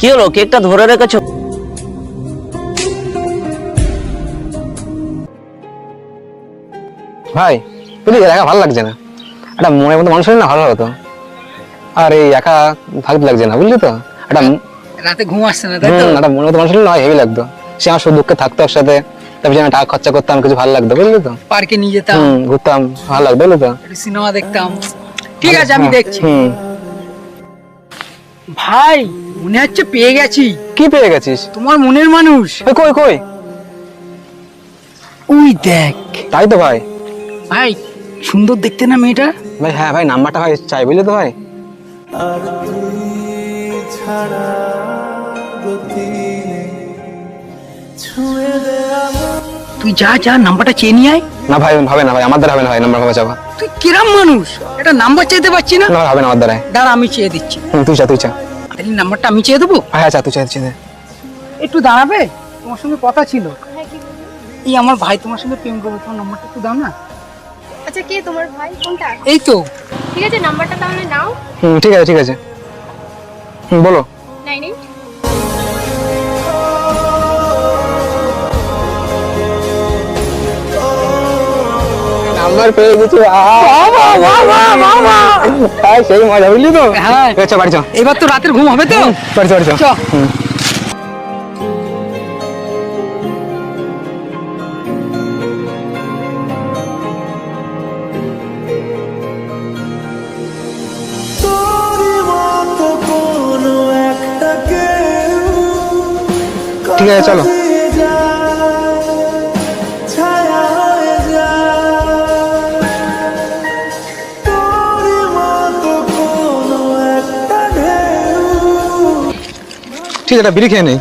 কি হলো? কেকটা ধরে রেখেছো? ভাই বুঝলি একা ভালো লাগছে না। একটা মনের মতো মানুষ না ভালো হতো। আর এই একা ভালো লাগছে না বুঝলি তো? একটা রাতে ঘুম আসছে না তাই তো? একটা মনের মতো মানুষ না হেভি লাগতো। সে আমার সুখ দুঃখে থাকতো একসাথে। তারপর আমি টাকা খরচা করতাম কিছু ভালো লাগতো বুঝলি তো? পার্কে নিয়ে যেতাম। ঘুরতাম ভালো লাগতো বুঝলি তো? সিনেমা দেখতাম। ঠিক আছে আমি হ্যাঁ, দেখছি। ভাই মনে হচ্ছে পেয়ে গেছি। কি পেয়ে গেছিস? তোমার মনের মানুষ। ওই কই কই? ওই দেখ। তাই তো ভাই। ভাই সুন্দর দেখতে না মেয়েটা? ভাই হ্যাঁ ভাই নাম্বারটা ভাই চাই বুঝলে তো ভাই? তুই যা যা নাম্বারটা চেয়ে নিয়ে আয়। না ভাই হবে না ভাই আমার দ্বারা হবে না ভাই নাম্বার ভাবে চাবা তুই কিরাম মানুষ? এটা নাম্বার চাইতে পারছি না? না ভাই, হবে না আমার দ্বারা দাঁড়া আমি চেয়ে দিচ্ছি। হুম তুই চা তুই চা তাহলে নাম্বারটা আমি চেয়ে দেবো? হ্যাঁ চাতু চাই চেয়ে একটু দাঁড়াবে? তোমার সঙ্গে কথা ছিল। এই আমার ভাই তোমার সঙ্গে প্রেম করবে তোমার নাম্বারটা একটু দাও না। আচ্ছা কে তোমার ভাই? কোনটা? এই তো। ঠিক আছে নাম্বারটা তাহলে নাও। হুম ঠিক আছে ঠিক আছে। হুম বলো। নাম্বার পেয়ে গেছি হ্যাঁ সেই মজা বুঝলি তো হ্যাঁ। বাড়ি চ এবার তো রাতের ঘুম হবে তো বাড়ি চ বাড়ি চ চ। ঠিক আছে চলো ঠিক আছে একটা বিড়ি খেয়ে নেই।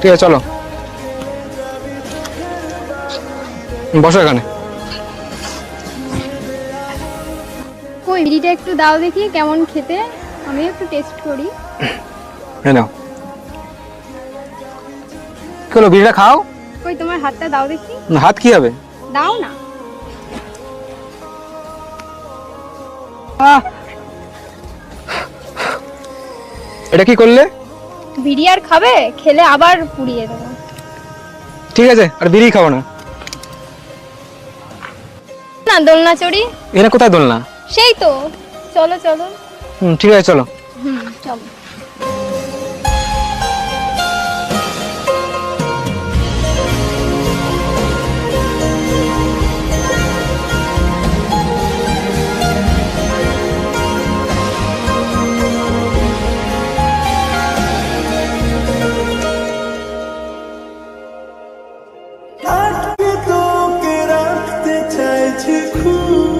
ঠিক আছে চলো। বসো এখানে। কই বিড়িটা একটু দাও দেখি কেমন খেতে। আমি একটু টেস্ট করি। এই নাও। কি হলো বিড়িটা খাও? কই তোমার হাতটা দাও দেখি। হাত কি হবে? দাও না। এটা কি করলে? বিড়ি আর খাবে? খেলে আবার পুড়িয়ে দেবো। ঠিক আছে আর বিড়ি খাব না। না দোলনা চড়ি এখানে কোথায় দোলনা? সেই তো। চলো চলো। হুম ঠিক আছে চলো। চাইছি খুব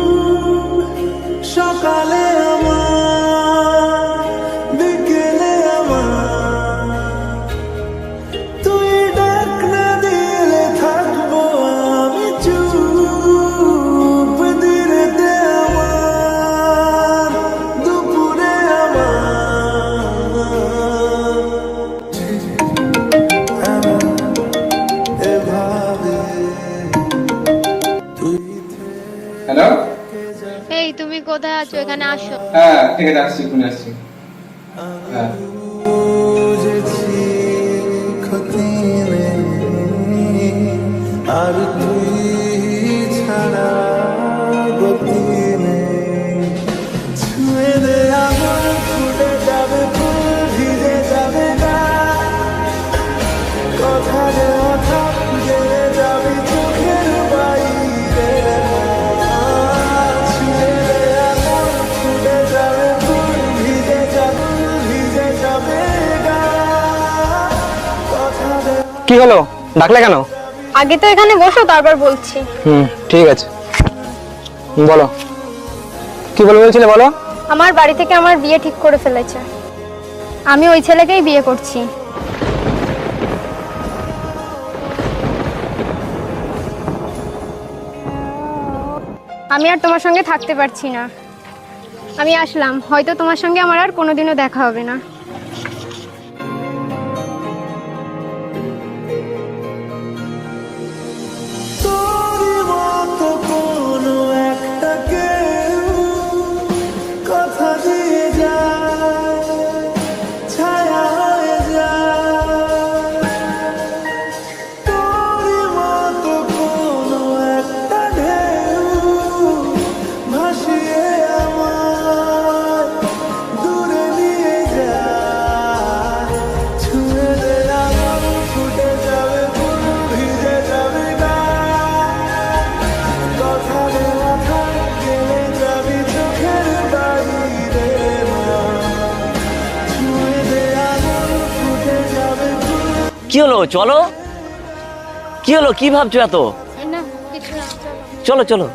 কোথায় আছো এখানে আসো। হ্যাঁ ঠিক আছে আসছি এখানে আসছি। হ্যাঁ। কি হলো? ডাকলে কেন? আগে তো এখানে বসো তারপর বলছি। হুম ঠিক আছে। বলো। কি বলে বলছিলে বলো? আমার বাড়ি থেকে আমার বিয়ে ঠিক করে ফেলেছে। আমি ওই ছেলেকেই বিয়ে করছি। আমি আর তোমার সঙ্গে থাকতে পারছি না। আমি আসলাম হয়তো তোমার সঙ্গে আমার আর কোনোদিনও দেখা হবে না। কি হলো? চলো? কি হলো? কি ভাবছ এত? চলো চলো।